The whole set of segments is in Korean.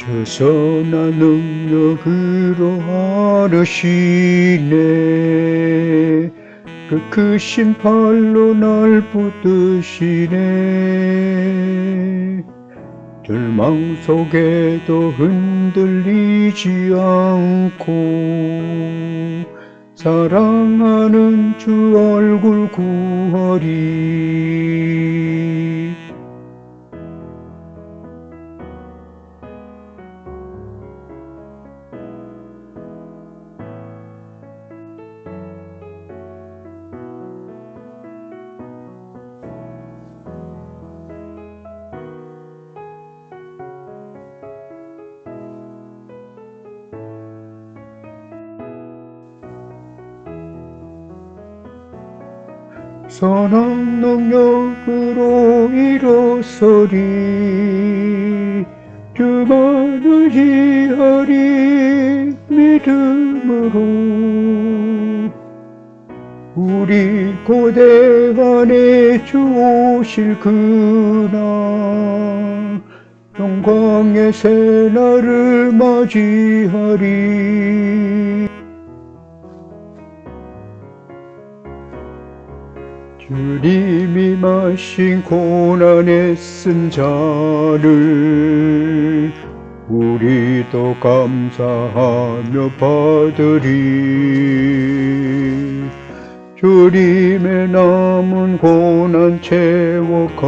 저 선한 능력으로 하르시네 그 크신 팔로 날 붙드시네 절망 속에도 흔들리지 않고 사랑하는 주 얼굴 구하리 선한 능력으로 일어서리. 주만 의지하리 믿음으로. 우리 고대 안에 주 오실 그날 영광의 새날을 맞이하리 주님이 마신 고난에 쓴 자를 우리도 감사하며 받으리. 주님의 남은 고난 채워가며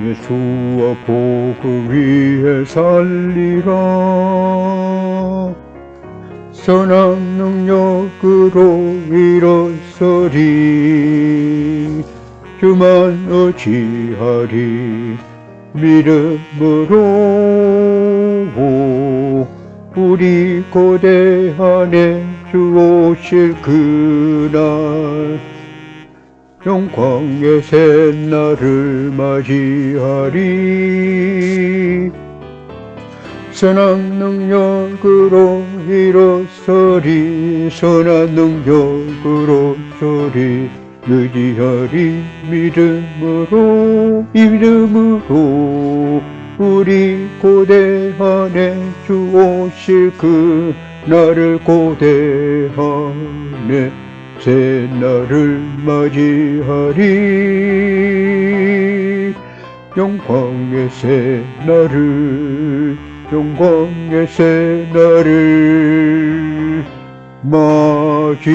예수와 복음 위에 살리라 선한 능력으로 일어서리. 주만 의지하리 믿음으로. 우리 고대 안에 주 오실 그날 영광의 새날을 맞이하리 선한 능력으로 일어서리 선한 능력으로 소리 의지하리 믿음으로 믿음으로 우리 고대 안에 주 오실 그 나를 고대 안에 새 날을 맞이하리. 영광의 새 날을 영광의 새날을 맞이하리